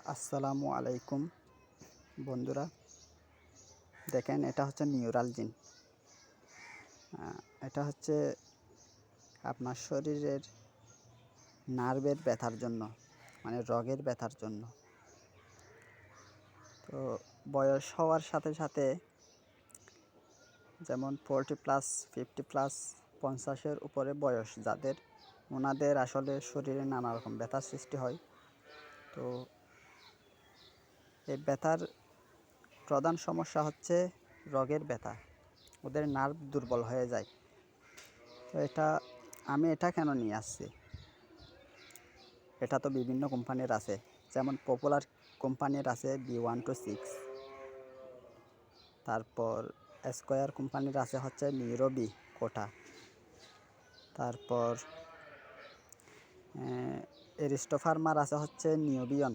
আসসালামু আলাইকুম বন্ধুরা। দেখেন, এটা হচ্ছে নিউরালজিন এটা হচ্ছে আপনার শরীরের নার্ভের ব্যথার জন্য মানে রগের ব্যথার জন্য। তো বয়স হওয়ার সাথে সাথে যেমন ফোরটি প্লাস, ফিফটি প্লাস, পঞ্চাশের উপরে বয়স যাদের, ওনাদের আসলে শরীরে নানা রকম ব্যথার সৃষ্টি হয়। তো এই ব্যথার প্রধান সমস্যা হচ্ছে রগের ব্যথা। ওদের নার্ভ দুর্বল হয়ে যায়। তো এটা আমি এটা কেন নিয়ে আসছি? এটা তো বিভিন্ন কোম্পানির আছে। যেমন পপুলার কোম্পানির আছে বি ওয়ান টু সিক্স তারপর স্কোয়ার কোম্পানির আছে হচ্ছে নিউরোবি কোটা তারপর এরিস্টোফার্মার আছে হচ্ছে নিউবিয়ন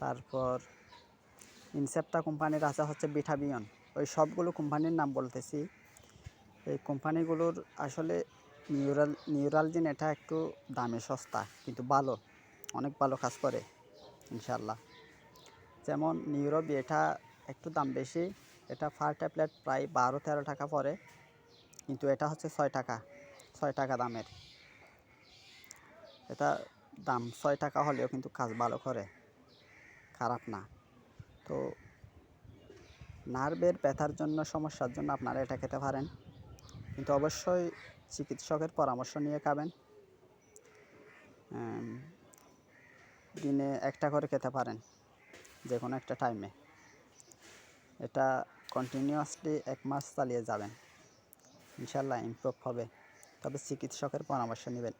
তারপর ইনসেপ্টা কোম্পানির আছে হচ্ছে বিটাবিয়ন ওই সবগুলো কোম্পানির নাম বলতেছি। এই কোম্পানিগুলোর আসলে নিউরাল নিউরালজিন এটা একটু দামে সস্তা, কিন্তু ভালো। অনেক ভালো কাজ করে ইনশাল্লাহ যেমন নিউরোবি এটা একটু দাম বেশি, এটা ফার ট্যাবলেট প্রায় বারো তেরো টাকা পড়ে, কিন্তু এটা হচ্ছে ছয় টাকা ছয় টাকা দামের। এটা দাম ছয় টাকা হলেও কিন্তু কাজ ভালো করে। খারাপ না। তো নার্ভের ব্যথার জন্য, সমস্যার জন্য আপনারা এটা খেতে পারেন। কিন্তু অবশ্যই চিকিৎসকের পরামর্শ নিয়ে খাবেন। দিনে একটা করে খেতে পারেন যে কোনো একটা টাইমে এটা কন্টিনিউয়াসলি এক মাস চালিয়ে যাবেন। ইনশাল্লাহ ইমপ্রুভ হবে। তবে চিকিৎসকের পরামর্শ নেবেন।